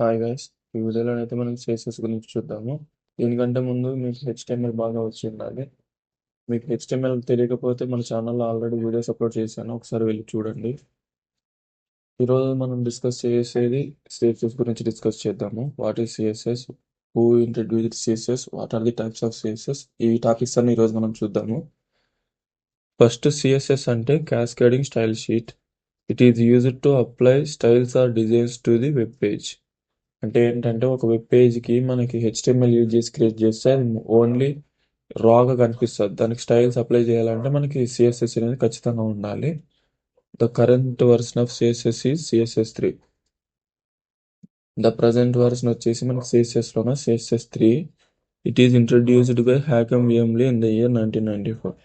Hi guys ఈ వీడియోలో అయితే మనం సేసెస్ గురించి చూద్దాము. దీనికంటే ముందు మీకు హెచ్టిఎంఎల్ బాగా వచ్చి ఉండాలి మీకు హెచ్టిఎంఎల్ తెలియకపోతే మన ఛానల్లో ఆల్రెడీ వీడియోస్ అప్లోడ్ చేశాను. ఒకసారి వెళ్ళి చూడండి. ఈరోజు మనం డిస్కస్ చేసేది సిఎస్ఎస్ గురించి డిస్కస్ చేద్దాము. What is CSS who introduce CSS what are the types of CSS ఈ టాపిక్స్ అన్ని ఈరోజు మనం చూద్దాము. ఫస్ట్ సిఎస్ఎస్ అంటే cascading style sheet it is used to apply styles or designs to the web page అంటే ఏంటంటే ఒక వెబ్ పేజ్కి మనకి హెచ్టిఎంఎల్ యూజ్ చేసి క్రియేట్ చేస్తే అది ఓన్లీ రాగా కనిపిస్తుంది. దానికి స్టైల్స్ అప్లై చేయాలంటే మనకి సిఎస్ఎస్ అనేది ఖచ్చితంగా ఉండాలి. The current version of CSS ఈ CSS three the present version వచ్చేసి మనకి సిఎస్ఎస్లోన CSS three it is introduced by Hakon Wium Lie in the year nineteen ninety four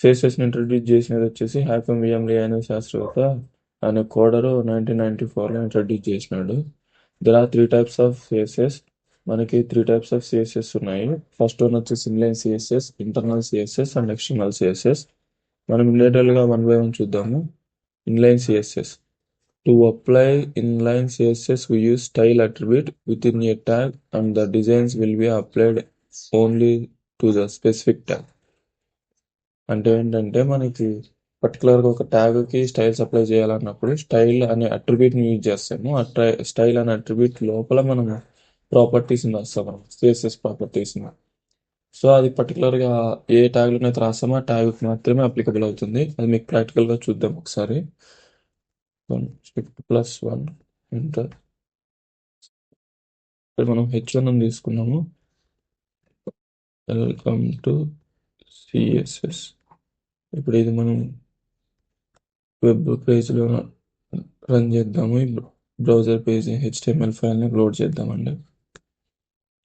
సిఎస్ఎస్ని introduce చేసినది వచ్చేసి హ్యాకమ్ విఎంలీ అనే శాస్త్రవేత్త అనే కోడరు నైన్టీన్ నైన్టీ ఫోర్లో introduce చేసినాడు. There are three types of CSS మనకి త్రీ టైప్స్ ఆఫ్ సిఎస్ఎస్ ఉన్నాయి. First one వచ్చేసి inline CSS internal CSS and external CSS మనం గా వన్ బై వన్ చూద్దాము. Inline CSS to apply inline CSS we use style attribute within a tag and the designs will be applied only to the specific tag అంటే ఏంటంటే మనకి పర్టికులర్గా ఒక ట్యాగ్కి style supply చేయాలన్నప్పుడు స్టైల్ అనే అట్రిబ్యూట్ని యూజ్ చేస్తాము. ఆ ట్రై స్టైల్ అనే అట్రిబ్యూట్ లోపల మనం ప్రాపర్టీస్ని రాస్తాము. సిఎస్ఎస్ ప్రాపర్టీస్ని సో అది పర్టికులర్గా ఏ ట్యాగ్లోనైతే రాస్తామో ఆ ట్యాగ్కి మాత్రమే అప్లికబుల్ అవుతుంది. అది మీకు ప్రాక్టికల్గా చూద్దాం ఒకసారి. ప్లస్ వన్ ఇంటర్ ఇక్కడ మనం హెచ్ వన్ తీసుకున్నాము. వెల్కమ్ టు సిఎస్ఎస్ ఇప్పుడు ఇది మనం వెబ్ పేజ్లో రన్ చేద్దాము. ఈ బ్రౌజర్ పేజ్ హెచ్టిఎంఎల్ ఫైల్ని లోడ్ చేద్దామండి.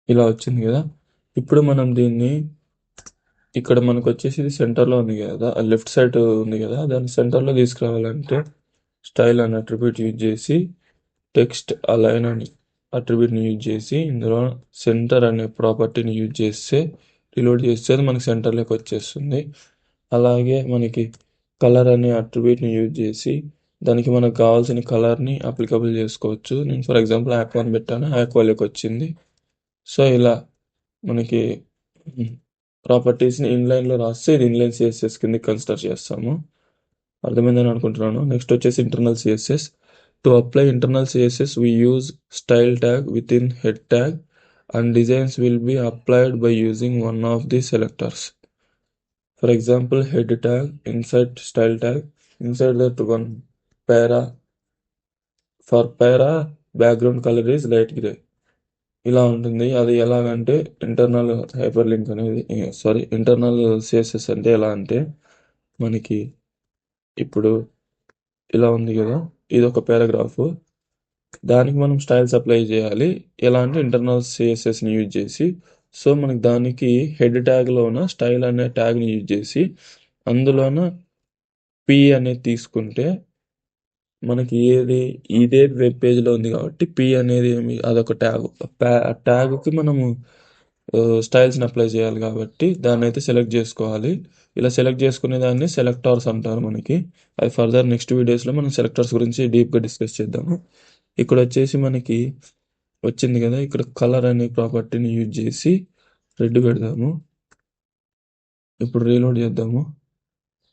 ఇలా వచ్చింది కదా. ఇప్పుడు మనం దీన్ని ఇక్కడ మనకు వచ్చేసి ఇది సెంటర్లో ఉంది కదా. లెఫ్ట్ సైడ్ ఉంది కదా. దాన్ని సెంటర్లో తీసుకురావాలంటే స్టైల్ అని అట్రిబ్యూట్ యూజ్ చేసి టెక్స్ట్ అలైన్ అని అట్రిబ్యూట్ని యూజ్ చేసి ఇందులో సెంటర్ అనే ప్రాపర్టీని యూజ్ చేస్తే రిలోడ్ చేస్తే అది మనకి సెంటర్లోకి వచ్చేస్తుంది. అలాగే మనకి కలర్ అనే అట్రిబ్యూట్ని యూజ్ చేసి దానికి మనకు కావాల్సిన కలర్ని అప్లికబుల్ చేసుకోవచ్చు. నేను ఫర్ ఎగ్జాంపుల్ ఆక్వాని పెట్టాను ఆక్వాలోకి వచ్చింది. సో ఇలా మనకి ప్రాపర్టీస్ని ఇన్లైన్లో రాస్తే ఇది ఇన్లైన్ సిఎస్ఎస్ కింద కన్సిడర్ చేస్తాము. అర్థమైందని అనుకుంటున్నాను. నెక్స్ట్ వచ్చేసి internal CSS to apply internal CSS we use style tag within head tag and designs will be applied by using one of the selectors For example, head tag, insert style tag, insert that one para. For para, background colour is light grey ఇలా ఉంటుంది. అది ఎలాగంటే internal hyperlink అనేది sorry internal CSS అంటే ఎలా అంటే మనకి ఇప్పుడు ఇలా ఉంది కదా ఇది ఒక పారాగ్రాఫ్ దానికి మనం స్టైల్స్ అప్లై చేయాలి. ఎలా అంటే ఇంటర్నల్ సిఎస్ఎస్ని యూజ్ చేసి సో మనకి దానికి హెడ్ ట్యాగ్లోన స్టైల్ అనే ట్యాగ్ని యూజ్ చేసి అందులోన పి అనేది తీసుకుంటే మనకి ఏది ఇదే వెబ్ పేజ్లో ఉంది కాబట్టి పి అనేది అదొక ట్యాగ్. ట్యాగ్కి మనము స్టైల్స్ని అప్లై చేయాలి కాబట్టి దాన్ని అయితే సెలెక్ట్ చేసుకోవాలి. ఇలా సెలెక్ట్ చేసుకునే దాన్ని సెలెక్టార్స్ అంటారు మనకి. అది ఫర్దర్ నెక్స్ట్ వీడియోస్లో మనం సెలెక్టర్స్ గురించి డీప్గా డిస్కస్ చేద్దాము. ఇక్కడ వచ్చేసి మనకి వచ్చింది కదా ఇక్కడ కలర్ అనే ప్రాపర్టీని యూజ్ చేసి రెడ్ పెడదాము. ఇప్పుడు రీలోడ్ చేద్దాము.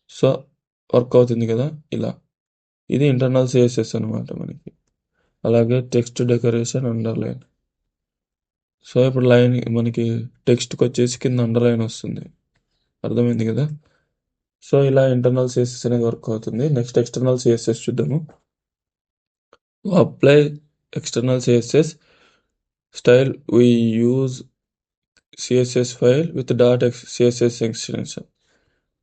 సో వర్క్ అవుతుంది కదా ఇలా. ఇది ఇంటర్నల్ సిఎస్ఎస్ అనమాట మనకి. అలాగే టెక్స్ట్ డెకరేషన్ అండర్లైన్ సో ఇప్పుడు లైన్ మనకి టెక్స్ట్కి వచ్చేసి కింద అండర్లైన్ వస్తుంది. అర్థమైంది కదా? సో ఇలా ఇంటర్నల్ సిఎస్ఎస్ అనేది వర్క్ అవుతుంది. నెక్స్ట్ ఎక్స్టర్నల్ సిఎస్ఎస్ చూద్దాము. Apply external CSS style we use css file with dot css extension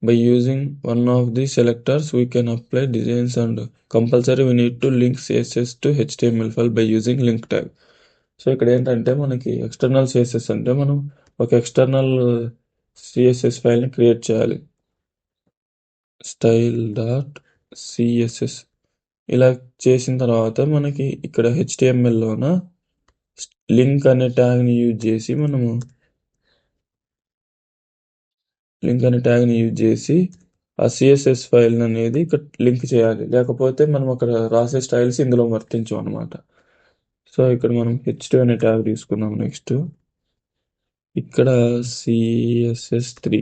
by using one of the selectors we can apply designs and compulsory we need to link css to html file by using link tag so ఇక్కడ ఏంటంటే మనకి external CSS అంటే మనం ఒక external CSS ఫైల్ని create చేయాలి style dot CSS ఇలా చేసిన తర్వాత మనకి ఇక్కడ హెచ్టిఎంఎల్లోన లింక్ అనే ట్యాగ్ని యూజ్ చేసి మనము లింక్ అనే ట్యాగ్ని యూజ్ చేసి ఆ సిఎస్ఎస్ ఫైల్ అనేది ఇక్కడ లింక్ చేయాలి. లేకపోతే మనం అక్కడ రాసే స్టైల్స్ ఇందులో వర్తించం అనమాట సో ఇక్కడ మనం హెచ్ టూ అనే ట్యాగ్ తీసుకున్నాం నెక్స్ట్ ఇక్కడ సిఎస్ఎస్ త్రీ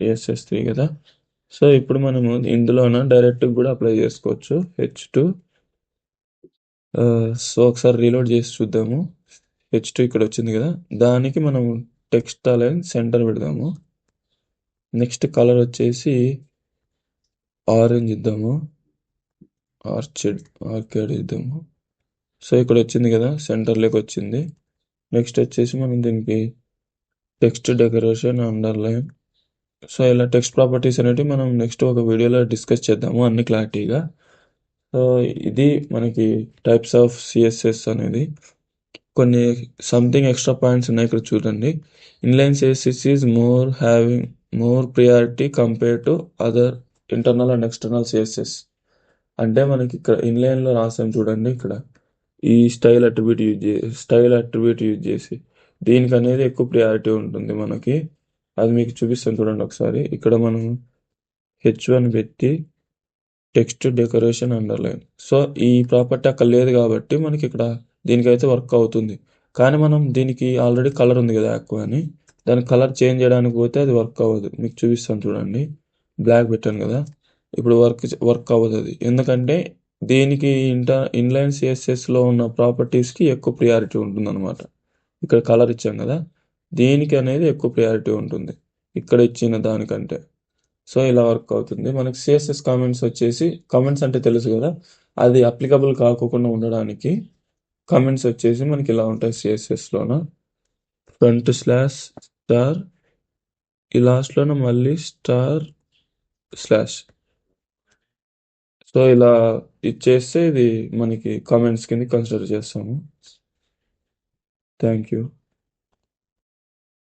సిఎస్ఎస్ త్రీ కదా. సో ఇప్పుడు మనము ఇందులోన డైరెక్ట్ కూడా అప్లై చేసుకోవచ్చు. హెచ్ టూ సో ఒకసారి రీలోడ్ చేసి చూద్దాము. హెచ్ టూ ఇక్కడ వచ్చింది కదా. దానికి మనం టెక్స్ట్ అలైన్ సెంటర్ పెడదాము. నెక్స్ట్ కలర్ వచ్చేసి ఆరెంజ్ ఇద్దాము. ఆర్చిడ్ ఆర్కేడ్ ఇద్దాము. సో ఇక్కడ వచ్చింది కదా సెంటర్లోకి వచ్చింది. నెక్స్ట్ వచ్చేసి మనం దీనికి టెక్స్ట్ డెకరేషన్ అండర్లైన్ సో ఇలా టెక్స్ట్ ప్రాపర్టీస్ అనేవి మనం నెక్స్ట్ ఒక వీడియోలో డిస్కస్ చేద్దాము అన్ని క్లారిటీగా సో ఇది మనకి టైప్స్ ఆఫ్ సిఎస్ఎస్ అనేది. కొన్ని సంథింగ్ ఎక్స్ట్రా పాయింట్స్ ఉన్నాయి ఇక్కడ చూడండి. Inline CSS is more having more priority compare to other internal and external CSS అంటే మనకి ఇక్కడ ఇన్లైన్లో రాసాం చూడండి ఇక్కడ. ఈ స్టైల్ అట్రిబ్యూట్ యూజ్ చేసి స్టైల్ అట్రిబ్యూట్ యూజ్ చేసి దీనికి అనేది ఎక్కువ ప్రియారిటీ ఉంటుంది మనకి. అది మీకు చూపిస్తాను చూడండి ఒకసారి. ఇక్కడ మనం హెచ్ వన్ పెట్టి టెక్స్ట్ డెకరేషన్ అండర్లైన్. సో ఈ ప్రాపర్టీ అక్కడ లేదు కాబట్టి మనకి ఇక్కడ దీనికైతే వర్క్ అవుతుంది. కానీ మనం దీనికి ఆల్రెడీ కలర్ ఉంది కదా ఎక్కువ అని. దాని కలర్ చేంజ్ చేయడానికి పోతే అది వర్క్ అవ్వదు. మీకు చూపిస్తాను చూడండి. బ్లాక్ పెట్టాను కదా. ఇప్పుడు వర్క్ వర్క్ అవ్వదు అది. ఎందుకంటే దీనికి ఇంటర్ ఇన్లైన్ సిఎస్ఎస్లో ఉన్న ప్రాపర్టీస్కి ఎక్కువ ప్రియారిటీ ఉంటుంది అనమాట ఇక్కడ కలర్ ఇచ్చాం కదా. దీనికి అనేది ఎక్కువ ప్రియారిటీ ఉంటుంది. ఇక్కడ ఇచ్చిన దానికంటే. సో ఇలా వర్క్ అవుతుంది. మనకి సిఎస్ఎస్ కామెంట్స్ వచ్చేసి కామెంట్స్ అంటే తెలుసు కదా అది అప్లికబుల్ కాకోకుండా ఉండడానికి కామెంట్స్ వచ్చేసి మనకి ఇలా ఉంటాయి సిఎస్ఎస్లోన ఫ్రంట్ స్లాష్ స్టార్ ఈ లాస్ట్లోన మళ్ళీ స్టార్ స్లాష్ సో ఇలా ఇచ్చేస్తే ఇది మనకి కామెంట్స్ కింద కన్సిడర్ చేస్తాము. Thank you